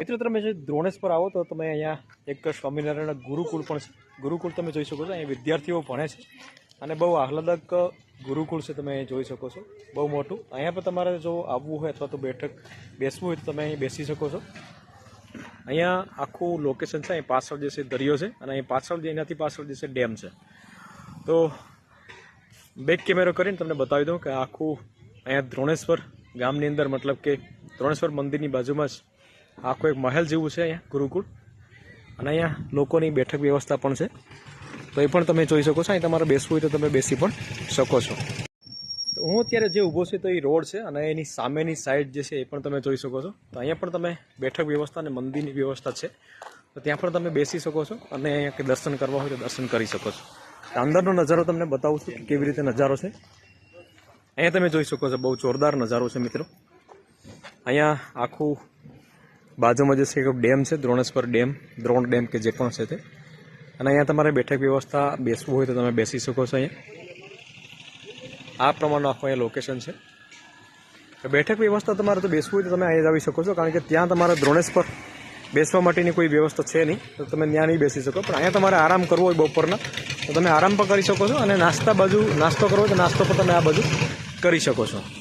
મિત્રો, તમે જે દ્રોણેશ પર આવો તો તમે અહીંયા એક સ્વામિનારાયણ ગુરુકુળ પણ છે. ગુરુકુળ તમે જોઈ શકો છો. અહીંયા વિદ્યાર્થીઓ ભણે છે. અને બહુ આહલાદક ગુરુકુળ છે તમે જોઈ શકો છો. બહુ મોટું. અહીંયા પર તમારે જો આવવું હોય અથવા તો બેઠક બેસવું હોય તો તમે અહીં બેસી શકો છો. અહીંયા આખું લોકેશન છે. અહીં પાછળ જે છે દરિયો છે. અને અહીં પાછળ જે એનાથી પાછળ જે છે ડેમ છે. તો બેક કેમેરો કરીને તમને બતાવી દઉં કે આખું અહીંયા દ્રોણેશ્વર ગામની અંદર, મતલબ કે દ્રોણેશ્વર મંદિરની બાજુમાં જ આખું એક મહેલ જેવું છે અહીંયા, ગુરુકુળ. અને અહીંયા લોકોની બેઠક વ્યવસ્થા પણ છે. તો એ પણ તમે જોઈ શકો છો. અહીં તમારે બેસવું હોય તો તમે બેસી પણ શકો છો. તો હું અત્યારે જે ઊભો છું તો એ રોડ છે અને એની સામેની સાઈડ જે છે એ પણ તમે જોઈ શકો છો. તો અહીંયા પણ તમે બેઠક વ્યવસ્થા અને મંદિરની વ્યવસ્થા છે. તો ત્યાં પણ તમે બેસી શકો છો અને અહીંયા કે દર્શન કરવા હોય તો દર્શન કરી શકો છો. અંદરનો નજારો તમને બતાવું છું કેવી રીતે નજારો છે. અહીંયા તમે જોઈ શકો છો બહુ જોરદાર નજારો છે મિત્રો. અહીંયા આખું બાજુમાં જે છે એક ડેમ છે, દ્રોણેશ્વર ડેમ, દ્રોણ ડેમ કે જે પણ છે તે. અને અહીંયા તમારે બેઠક વ્યવસ્થા બેસવું હોય તો તમે બેસી શકો છો અહીંયા. આ પ્રમાણનું આખું અહીંયા લોકેશન છે. બેઠક વ્યવસ્થા તમારે તો બેસવું હોય તો તમે અહીંયા આવી શકો છો, કારણ કે ત્યાં તમારે દ્રોણેશ્વર બેસવા માટેની કોઈ વ્યવસ્થા છે નહીં. તો તમે ત્યાં નહીં બેસી શકો. પણ અહીંયા તમારે આરામ કરવો હોય બપોરના, તો તમે આરામ પણ કરી શકો છો અને નાસ્તા બાજુ નાસ્તો કરવો હોય તો નાસ્તો પણ તમે આ બાજુ કરી શકો છો.